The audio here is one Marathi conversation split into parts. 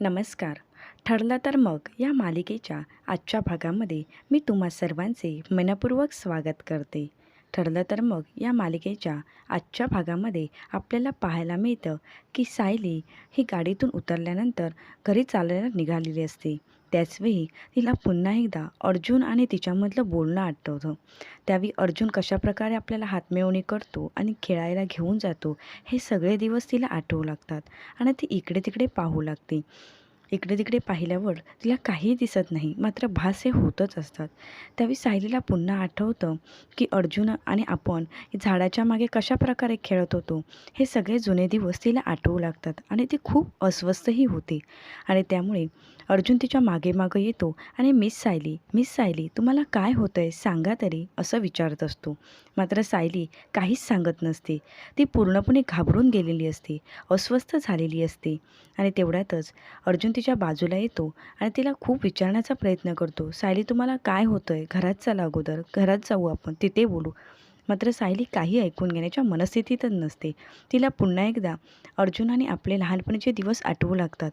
नमस्कार. ठरलं तर मग या मालिकेच्या आजच्या भागामध्ये मी तुम्हा सर्वांचे मनपूर्वक स्वागत करते. ठरलं तर मग या मालिकेच्या आजच्या भागामध्ये आपल्याला पाहायला मिळतं की सायली ही गाडीतून उतरल्यानंतर घरी चालायला निघालेली असते. त्याचवेळी तिला पुन्हा एकदा अर्जुन आणि तिच्यामधलं बोलणं आठवतं. त्यावेळी अर्जुन कशाप्रकारे आपल्याला हातमिळवणी करतो आणि खेळायला घेऊन जातो हे सगळे दिवस तिला आठवू लागतात आणि ती इकडे तिकडे पाहू लागते. इकडे तिकडे पाहिल्यावर तिला काही दिसत नाही मात्र भास हे होतच असतात. त्यावेळी सायलीला पुन्हा आठवतं की अर्जुन आणि आपण झाडाच्या मागे कशा प्रकारे खेळत होतो हे सगळे जुने दिवस तिला आठवू लागतात आणि ती खूप अस्वस्थही होते. आणि त्यामुळे अर्जुन तिच्यामागे मागे येतो आणि मिस सायली मिस सायली तुम्हाला काय होतं आहे सांगा तरी असं विचारत असतो. मात्र सायली काहीच सांगत नसते. ती पूर्णपणे घाबरून गेलेली असते अस्वस्थ झालेली असते. आणि तेवढ्यातच अर्जुन तिच्या बाजूला येतो आणि तिला खूप विचारण्याचा प्रयत्न करतो. सायली तुम्हाला काय होतं आहे घरात चला अगोदर घरात जाऊ आपण तिथे बोलू. मात्र सायली काही ऐकून घेण्याच्या मनस्थितीतच नसते. तिला पुन्हा एकदा अर्जुनाने आपले लहानपणीचे दिवस आठवू लागतात.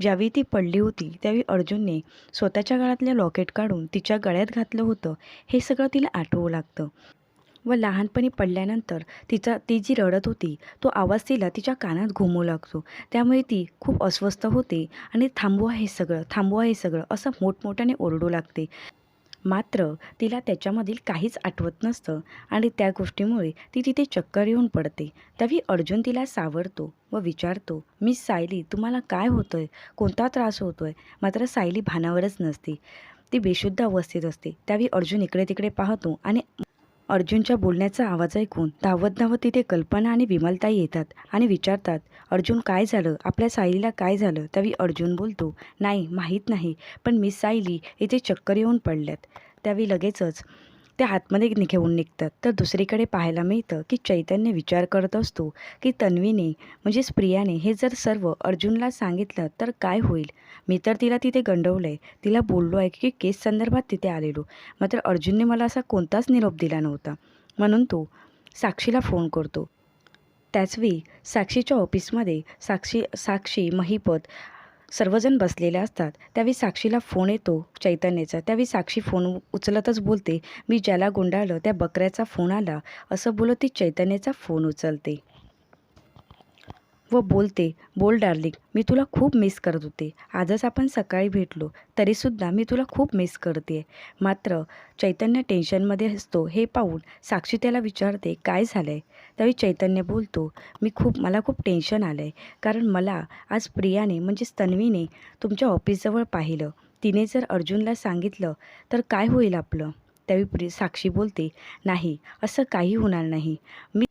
ज्यावेळी ती पडली होती त्यावेळी अर्जुनने स्वतःच्या गळ्यातले लॉकेट काढून तिच्या गळ्यात घातलं होतं. हे सगळं तिला आठवू लागतं. व लहानपणी पडल्यानंतर तिचा ती जी रडत होती तो आवाज तिला तिच्या कानात घुमू लागतो. त्यामुळे ती खूप अस्वस्थ होते आणि थांबवा हे सगळं थांबवा हे सगळं असं मोठमोठ्याने ओरडू लागते. मात्र तिला त्याच्यामधील काहीच आठवत नसतं आणि त्या गोष्टीमुळे ती तिथे चक्कर येऊन पडते. त्यावेळी अर्जुन तिला सावरतो व विचारतो मी सायली तुम्हाला काय होतं आहे कोणता त्रास होतो आहे मात्र सायली भानावरच नसते. ती बेशुद्ध अवस्थेत असते. त्यावेळी अर्जुन इकडे तिकडे पाहतो आणि अर्जुनच्या बोलण्याचा आवाज ऐकून धावत धावत तिथे कल्पना आणि विमलताई येतात आणि विचारतात अर्जुन काय झालं? आपल्या सायलीला काय झालं? त्यावेळी अर्जुन बोलतो नाही माहीत नाही पण मिस सायली इथे चक्कर येऊन पडल्यात. त्यावेळी लगेचच त्या आतमध्ये घेऊन निघतात. तर दुसरीकडे पाहायला मिळतं की चैतन्य विचार करत असतो की तन्वीने म्हणजेच प्रियाने हे जर सर्व अर्जुनला सांगितलं तर काय होईल? मी तर तिला तिथे गंडवलं आहे तिला बोललो आहे की केस संदर्भात तिथे आलेलो. मात्र अर्जुनने मला असा कोणताच निरोप दिला नव्हता. म्हणून तो साक्षीला फोन करतो. त्याचवेळी साक्षीच्या ऑफिसमध्ये साक्षी साक्षी महिपत सर्वजण बसलेले असतात. त्यावेळी साक्षीला फोन येतो चैतन्याचा. त्यावेळी साक्षी फोन उचलतच बोलते मी ज्याला गुंडाळलं त्या बकऱ्याचा फोन आला. असं बोलत ती चैतन्याचा फोन उचलते. व बोलते बोल डार्लिंग मी तुला खूप मिस करत होते. आजच आपण सकाळी भेटलो तरीसुद्धा मी तुला खूप मिस करते मात्र चैतन्य टेन्शनमध्ये असतो हे पाहून साक्षी त्याला विचारते काय झालं आहे त्यावेळी चैतन्य बोलतो मी खूप मला खूप टेन्शन आलं आहे कारण मला आज प्रियाने म्हणजेच तन्वीने तुमच्या ऑफिसजवळ पाहिलं. तिने जर अर्जुनला सांगितलं तर काय होईल आपलं? त्यावेळी प्रि साक्षी बोलते नाही असं काही होणार नाही. मी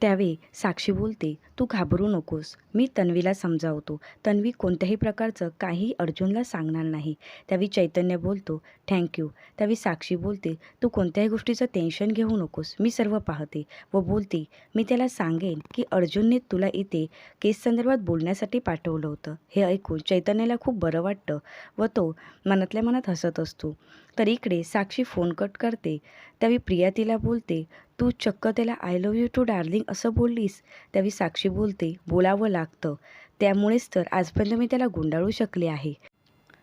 त्यावेळी साक्षी बोलते तू घाबरू नकोस. मी तन्वीला समजावतो. तन्वी कोणत्याही प्रकारचं काही अर्जुनला सांगणार नाही. त्यावेळी चैतन्य बोलतो थँक्यू त्यावेळी साक्षी बोलते तू कोणत्याही गोष्टीचं टेन्शन घेऊ नकोस. मी सर्व पाहते. व बोलते मी त्याला सांगेन की अर्जुनने तुला इथे केस संदर्भात बोलण्यासाठी पाठवलं होतं. हे ऐकून चैतन्याला खूप बरं वाटतं व तो मनातल्या मनात हसत असतो. तर इकडे साक्षी फोन कट करते. त्यावेळी प्रिया तिला बोलते तू चक्क त्याला I love you too darling असं बोललीस. त्यावेळी साक्षी बोलते बोलावं लागतं. त्यामुळेच तर आजपर्यंत मी त्याला गुंडाळू शकले आहे.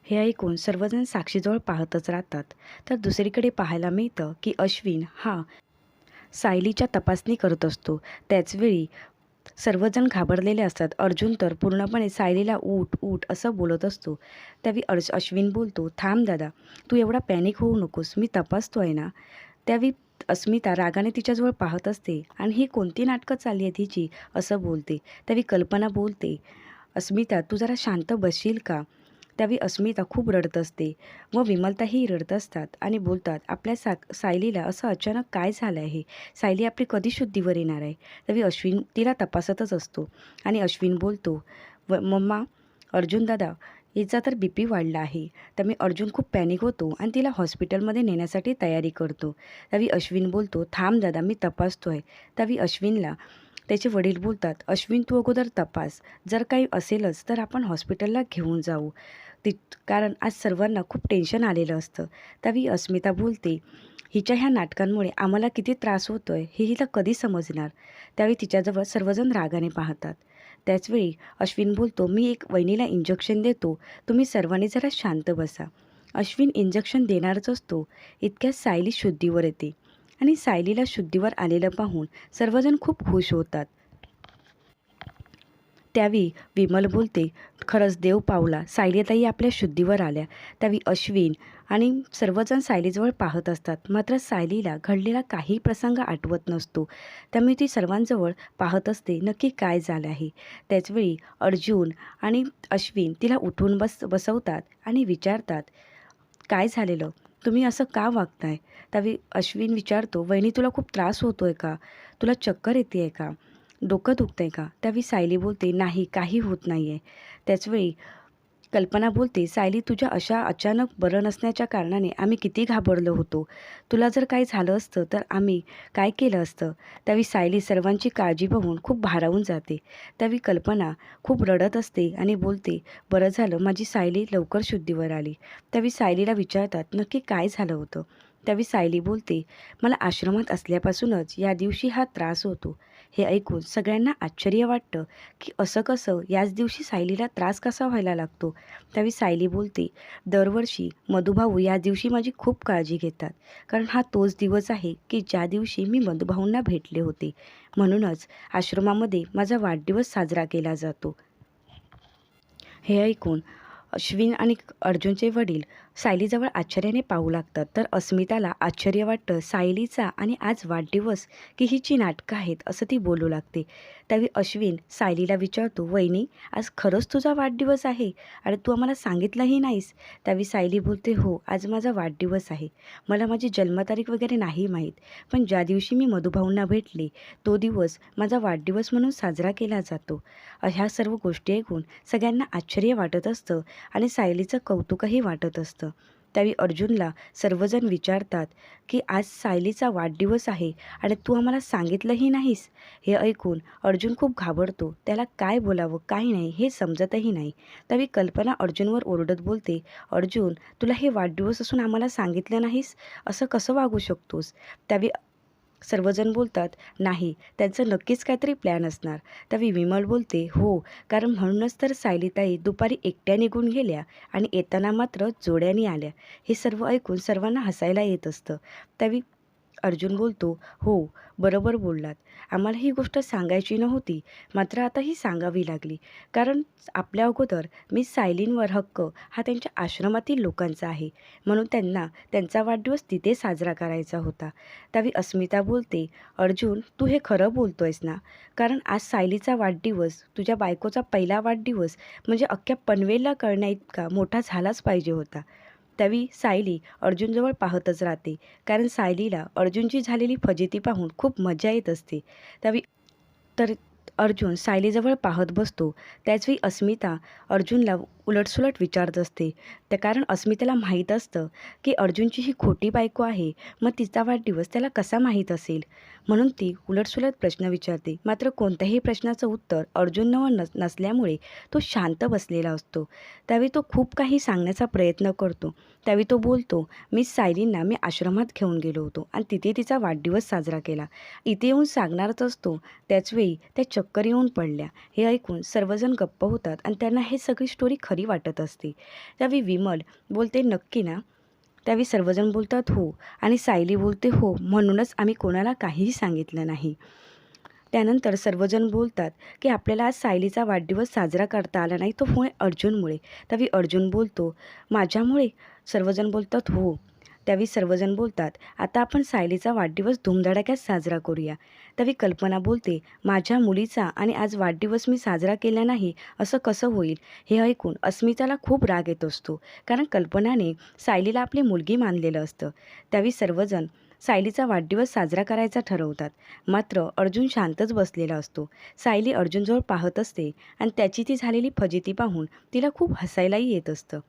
हे ऐकून सर्वजण साक्षीजवळ पाहतच राहतात. तर दुसरीकडे पाहायला मिळतं की अश्विन हा सायलीच्या तपासणी करत असतो. त्याचवेळी सर्वजण घाबरलेले असतात. अर्जुन तर पूर्णपणे सायलीला ऊट ऊट असं बोलत असतो. त्यावेळी अर्ज अश्विन बोलतो थांब दादा तू एवढा पॅनिक होऊ नकोस मी तपासतो आहे ना. त्यावेळी अस्मिता रागाने तिच्याजवळ पाहत असते आणि ही कोणती नाटकं चालली आहेत हिची? असं बोलते. त्यावेळी कल्पना बोलते अस्मिता तू जरा शांत बसशील का? त्यावेळी अस्मिता खूप रडत असते व विमलताही रडत असतात आणि बोलतात आपल्या सा सायलीला असं अचानक काय झालं आहे? सायली आपली कधी शुद्धीवर येणार आहे? त्यावेळी अश्विन तिला तपासतच असतो आणि अश्विन बोलतो व मम्मा अर्जुन दादा हिचा तर बी पी वाढला आहे. त्यामुळे अर्जुन खूप पॅनिक होतो आणि तिला हॉस्पिटलमध्ये नेण्यासाठी तयारी करतो. त्यावेळी अश्विन बोलतो थांब दादा मी तपासतो आहे त्यावेळी अश्विनला त्याचे वडील बोलतात अश्विन तू अगोदर तपास. जर काही असेलच तर आपण हॉस्पिटलला घेऊन जाऊ. ती कारण आज सर्वांना खूप टेन्शन आलेलं असतं. त्यावेळी अस्मिता बोलते हिच्या ह्या नाटकांमुळे आम्हाला किती त्रास होतो आहे हे हिला कधी समजणार? त्यावेळी तिच्याजवळ सर्वजण रागाने पाहतात. त्याचवेळी अश्विन बोलतो मी एक वहिनीला इंजेक्शन देतो. तुम्ही सर्वांनी जरा शांत बसा. अश्विन इंजेक्शन देणारच असतो. इतक्या सायली शुद्धीवर येते. आणि सायलीला शुद्धीवर आलेलं पाहून सर्वजण खूप खुश होतात. त्यावेळी विमल बोलते खरंच देव पावला. सायलीताई आपल्या शुद्धीवर आल्या. त्यावेळी अश्विन आणि सर्वजण सायलीजवळ पाहत असतात. मात्र सायलीला घडलेला काही प्रसंग आठवत नसतो. त्यामुळे ती सर्वांजवळ पाहत असते नक्की काय झालं आहे. त्याचवेळी अर्जुन आणि अश्विन तिला उठून बस बसवतात आणि विचारतात काय झालेलं? तुम्ही असं का वागताय? त्यावेळी अश्विन विचारतो वहिनी तुला खूप त्रास होतोय का? तुला चक्कर येते आहे का? डोकं दुखतंय का? त्यावेळी सायली बोलते नाही काही होत नाही आहे त्याचवेळी कल्पना बोलते सायली तुझ्या अशा अचानक बरं नसण्याच्या कारणाने आम्ही किती घाबरलो होतो. तुला जर काही झालं असतं तर आम्ही काय केलं असतं? त्यावेळी सायली सर्वांची काळजी बघून खूप भारावून जाते. त्यावेळी कल्पना खूप रडत असते आणि बोलते बरं झालं माझी सायली लवकर शुद्धीवर आली. त्यावेळी सायलीला विचारतात नक्की काय झालं होतं? त्यावेळी सायली बोलते मला आश्रमात असल्यापासूनच या दिवशी हा त्रास होतो. हे ऐकून सगळ्यांना आश्चर्य वाटतं की असं कसं याच दिवशी सायलीला त्रास कसा व्हायला लागतो. त्यावेळी सायली बोलते दरवर्षी मधुभाऊ या दिवशी माझी खूप काळजी घेतात. कारण हा तोच दिवस आहे की ज्या दिवशी मी मधुभाऊंना भेटले होते. म्हणूनच आश्रमामध्ये माझा वाढदिवस साजरा केला जातो. हे ऐकून अश्विन आणि अर्जुनचे वडील सायलीजवळ आश्चर्याने पाहू लागतात. तर अस्मिताला आश्चर्य वाटतं सायलीचा आणि आज वाढदिवस की हिची नाटकं आहेत असं ती बोलू लागते. त्यावेळी अश्विन सायलीला विचारतो वहिनी आज खरंच तुझा वाढदिवस आहे? आणि तू आम्हाला सांगितलंही नाहीस. त्यावेळी सायली बोलते हो आज माझा वाढदिवस आहे. मला माझी जन्मतारीख वगैरे नाही माहीत पण ज्या दिवशी मी मधुभाऊंना भेटले तो दिवस माझा वाढदिवस म्हणून साजरा केला जातो. ह्या सर्व गोष्टी ऐकून सगळ्यांना आश्चर्य वाटत असतं आणि सायलीचं कौतुकही वाटत असतं. त्यावेळी अर्जुनला सर्वजण विचारतात की आज सायलीचा वाढदिवस आहे आणि तू आम्हाला सांगितलंही नाहीस? हे ऐकून अर्जुन खूप घाबरतो. त्याला काय बोलावं काय नाही हे समजतही नाही. त्यावेळी कल्पना अर्जुनवर ओरडत बोलते अर्जुन तुला हे वाढदिवस असून आम्हाला सांगितलं नाहीस? असं कसं वागू शकतोस? त्यावेळी सर्वजण बोलतात नाही त्यांचं नक्कीच काहीतरी प्लॅन असणार. त्यावेळी विमल बोलते हो कारण म्हणूनच तर सायलीताई दुपारी एकट्या निघून गेल्या आणि येताना मात्र जोड्याने आल्या. हे सर्व ऐकून सर्वांना हसायला येत असतं. त्यावेळी अर्जुन बोलतो हो बरोबर बोललात. आम्हाला ही गोष्ट सांगायची नव्हती मात्र आता ही सांगावी लागली. कारण आपल्या अगोदर मी सायलींवर हक्क हा त्यांच्या आश्रमातील लोकांचा आहे. म्हणून त्यांना त्यांचा वाढदिवस तिथे साजरा करायचा होता. त्यावेळी अस्मिता बोलते अर्जुन तू हे खरं बोलतोयस ना? कारण आज सायलीचा वाढदिवस तुझ्या बायकोचा पहिला वाढदिवस म्हणजे अख्ख्या पनवेलला कळण्याइतका मोठा झालाच पाहिजे होता. त्यावेळी सायली अर्जुनजवळ पाहतच राहते. कारण सायलीला अर्जुनची झालेली फजिती पाहून खूप मजा येत असते. त्यावेळी तर अर्जुन सायलीजवळ पाहत बसतो. त्याचवेळी अस्मिता अर्जुनला उलटसुलट विचारत असते. त्या कारण अस्मितेला माहीत असतं की अर्जुनची ही खोटी बायको आहे. मग तिचा वाढदिवस त्याला कसा माहीत असेल? म्हणून ती उलटसुलट प्रश्न विचारते. मात्र कोणत्याही प्रश्नाचं उत्तर अर्जुनवर नस नसल्यामुळे तो शांत बसलेला असतो. त्यावेळी तो खूप काही सांगण्याचा प्रयत्न करतो. त्यावेळी तो बोलतो मी सायलींना मी आश्रमात घेऊन गेलो होतो आणि तिथे तिचा वाढदिवस साजरा केला. इथे येऊन सांगणारच असतो. त्याचवेळी त्या चक्कर येऊन पडल्या. हे ऐकून सर्वजण गप्प होतात आणि त्यांना हे सगळी स्टोरी खरी वाटत असते. त्यावेळी विमल बोलते नक्की ना. त्यावेळी सर्वजण बोलतात हो. आणि सायली बोलते हो. म्हणूनच आम्ही कोणाला काहीही सांगितलं नाही. त्यानंतर सर्वजण बोलतात की आपल्याला आज सायलीचा वाढदिवस साजरा करता आला नाही तो होय अर्जुनमुळे. त्यावेळी अर्जुन बोलतो माझ्यामुळे? सर्वजण बोलतात हो. त्यावेळी सर्वजण बोलतात आता आपण सायलीचा वाढदिवस धुमधडाक्यात साजरा करूया. त्यावेळी कल्पना बोलते माझ्या मुलीचा आणि आज वाढदिवस मी साजरा केला नाही असं कसं होईल? हे ऐकून अस्मिताला खूप राग येत असतो कारण कल्पनाने सायलीला आपली मुलगी मानलेलं असतं. त्यावेळी सर्वजण सायलीचा वाढदिवस साजरा करायचा ठरवतात. मात्र अर्जुन शांतच बसलेला असतो. सायली अर्जुनजवळ पाहत असते आणि त्याची ती झालेली फजिती पाहून तिला खूप हसायलाही येत असतं.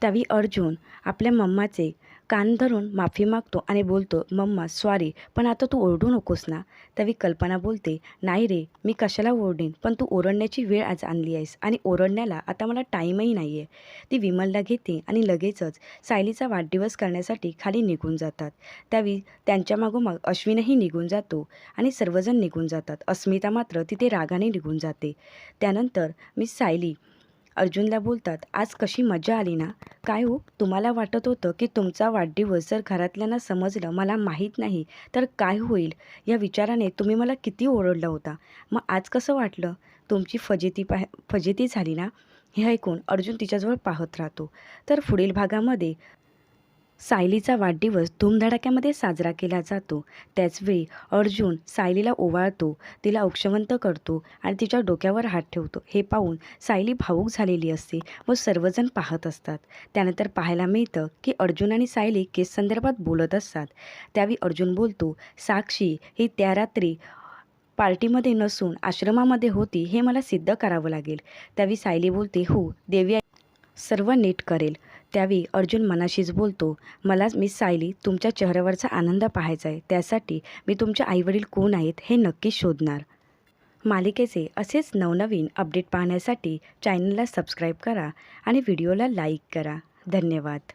त्यावेळी अर्जुन आपल्या मम्माचे कान धरून माफी मागतो आणि बोलतो मम्मा सॉरी पण आता तू ओरडू नकोस ना. त्यावेळी कल्पना बोलते नाही रे मी कशाला ओरडेन पण तू ओरडण्याची वेळ आज आणली आहेस आणि ओरडण्याला आता मला टाईमही नाही आहे ती विमलला घेते आणि लगेचच सायलीचा वाढदिवस करण्यासाठी खाली निघून जातात. त्यावेळी त्यांच्या मागोमाग अश्विनही निघून जातो आणि सर्वजण निघून जातात. अस्मिता मात्र तिथे रागाने निघून जाते. त्यानंतर मी सायली अर्जुनला बोलतात आज कशी मजा आली ना. काय हो तुम्हाला वाटत होतं की तुमचा वाढदिवस जर घरातल्यांना समजलं मला माहीत नाही तर काय होईल? या विचाराने तुम्ही मला किती ओरडला होता. मग आज कसं वाटलं? तुमची फजिती पाह फजिती झाली ना? हे ऐकून अर्जुन तिच्याजवळ पाहत राहतो. तर पुढील भागामध्ये सायलीचा वाढदिवस धूमधडाक्यामध्ये साजरा केला जातो. त्याचवेळी अर्जुन सायलीला ओवाळतो तिला औक्षवंत करतो आणि तिच्या डोक्यावर हात ठेवतो. हे पाहून सायली भावूक झालेली असते व सर्वजण पाहत असतात. त्यानंतर पाहायला मिळतं की अर्जुन आणि सायली केस संदर्भात बोलत असतात. त्यावेळी अर्जुन बोलतो साक्षी ही त्या रात्री पार्टीमध्ये नसून आश्रमामध्ये होती हे मला सिद्ध करावं लागेल. त्यावेळी सायली बोलते हो देवी सर्व नीट करेल. त्यावेळी अर्जुन मनाशीच बोलतो मला मी सायली तुमच्या चेहऱ्यावरचा आनंद पाहायचा आहे. त्यासाठी मी तुमचे आईवडील कोण आहेत हे नक्कीच शोधणार. मालिकेचे असेच नवनवीन अपडेट पाहण्यासाठी चॅनलला सबस्क्राईब करा आणि व्हिडिओला लाईक करा. धन्यवाद.